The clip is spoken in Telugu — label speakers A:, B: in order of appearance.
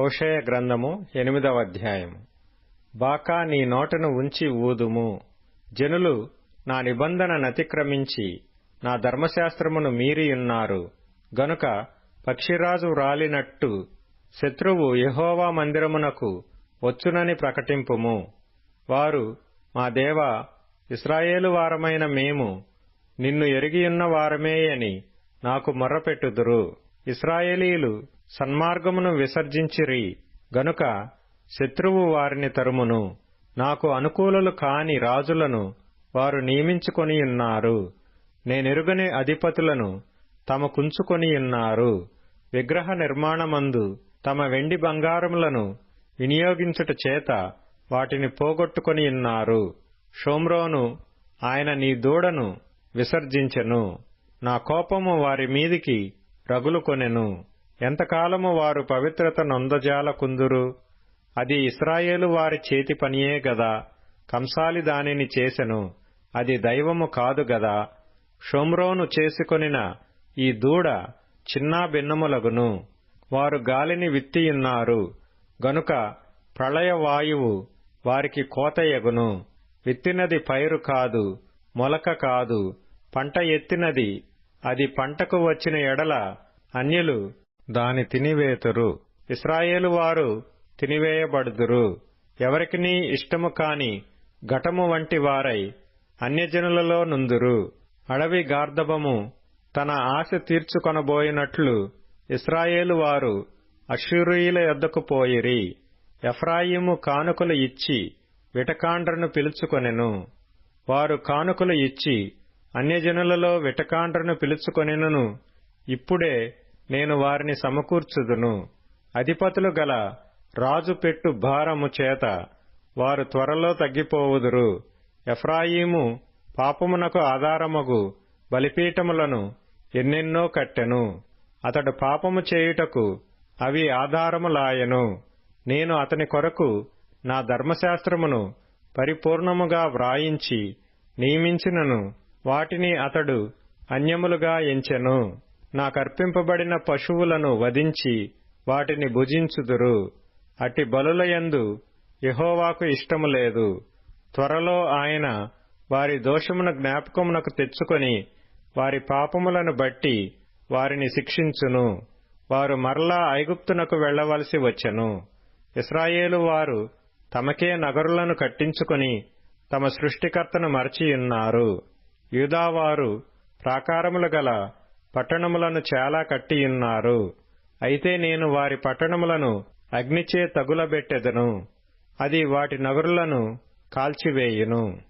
A: హోషేయ గ్రంథము ఎనిమిదవ అధ్యాయము. బాకా నీ నోటను ఉంచి ఊదుము. జనులు నా నిబంధన అతిక్రమించి నా ధర్మశాస్త్రమును మీరియున్నారు గనుక పక్షిరాజు రాలినట్టు శత్రువు యహోవా మందిరమునకు వచ్చునని ప్రకటింపుము. వారు మా దేవా ఇస్రాయేలు వారమైన మేము నిన్ను ఎరిగియున్న వారమేయని నాకు మొర్రపెట్టుదురు. ఇస్రాయేలీలు సన్మార్గమును విసర్జించిరి. గనుక శత్రువు వారిని తరుమును. నాకు అనుకూలులు కాని రాజులను వారు నియమించుకొనియున్నారు నేనెరుగని అధిపతులను తమకుంచుకొనియున్నారు విగ్రహ నిర్మాణమందు తమ వెండి బంగారములను వినియోగించుట చేత వాటిని పోగొట్టుకొనియున్నారు షోమ్రోను ఆయన నీ దూడను విసర్జించెను. నా కోపము వారి మీదికి రగులుకొనెను. ఎంతకాలము వారు పవిత్రత నొందజాలకుందురు అది ఇస్రాయేలు వారి చేతి పనియే గదా కంసాలి దానిని చేసెను. అది దైవము కాదు గదా. షోమ్రోను చేసుకొనిన ఈ దూడ చిన్నా భిన్నములగును వారు గాలిని విత్తియున్నారు. గనుక ప్రళయ వాయువు వారికి కోతయగును విత్తినది పైరు కాదు మొలక కాదు. పంట ఎత్తినది అది పంటకు వచ్చిన ఎడల అన్యులు దాని తినివేతురు. ఇస్రాయేలు వారు తినివేయబడుదురు. ఎవరికినీ ఇష్టము కాని ఘటము వంటి వారై అన్యజనులలో నుందురు. అడవి గార్ధబము తన ఆశ తీర్చుకొనబోయినట్లు ఇస్రాయేలు వారు అశ్షూరీయుల యొద్దకు పోయిరి. ఎఫ్రాయిము కానుకలు ఇచ్చి విటకాండ్రను పిలుచుకొనెను. వారు కానుకలు ఇచ్చి అన్యజనులలో విటకాండ్రను పిలుచుకొనెను. ఇప్పుడే నేను వారిని సమకూర్చుదును. అధిపతులు గల రాజు పెట్టు భారము చేత వారు త్వరలో తగ్గిపోవుదురు. ఎఫ్రాయిము పాపమునకు ఆధారమగు బలిపీఠములను ఎన్నెన్నో కట్టెను. అతడు పాపము చేయుటకు అవి ఆధారములాయెను. నేను అతని కొరకు నా ధర్మశాస్త్రమును పరిపూర్ణముగా వ్రాయించి నియమించినను. వాటిని అతడు అన్యములుగా ఎంచెను. నాకర్పింపబడిన పశువులను వధించి వాటిని భుజించుదురు. అట్టి బలులయందు యహోవాకు ఇష్టము లేదు. త్వరలో ఆయన వారి దోషమును జ్ఞాపకమునకు తెచ్చుకొని వారి పాపములను బట్టి వారిని శిక్షించును. వారు మరలా ఐగుప్తునకు వెళ్ళవలసి వచ్చెను. ఇస్రాయేలు వారు తమకే నగరులను కట్టించుకొని తమ సృష్టికర్తను మరచియున్నారు. యూదావారు ప్రాకారములు గల పట్టణములను చాలా కట్టియున్నారు అయితే నేను వారి పట్టణములను అగ్నిచే తగులబెట్టెదను. అది వాటి నగరులను కాల్చివేయును.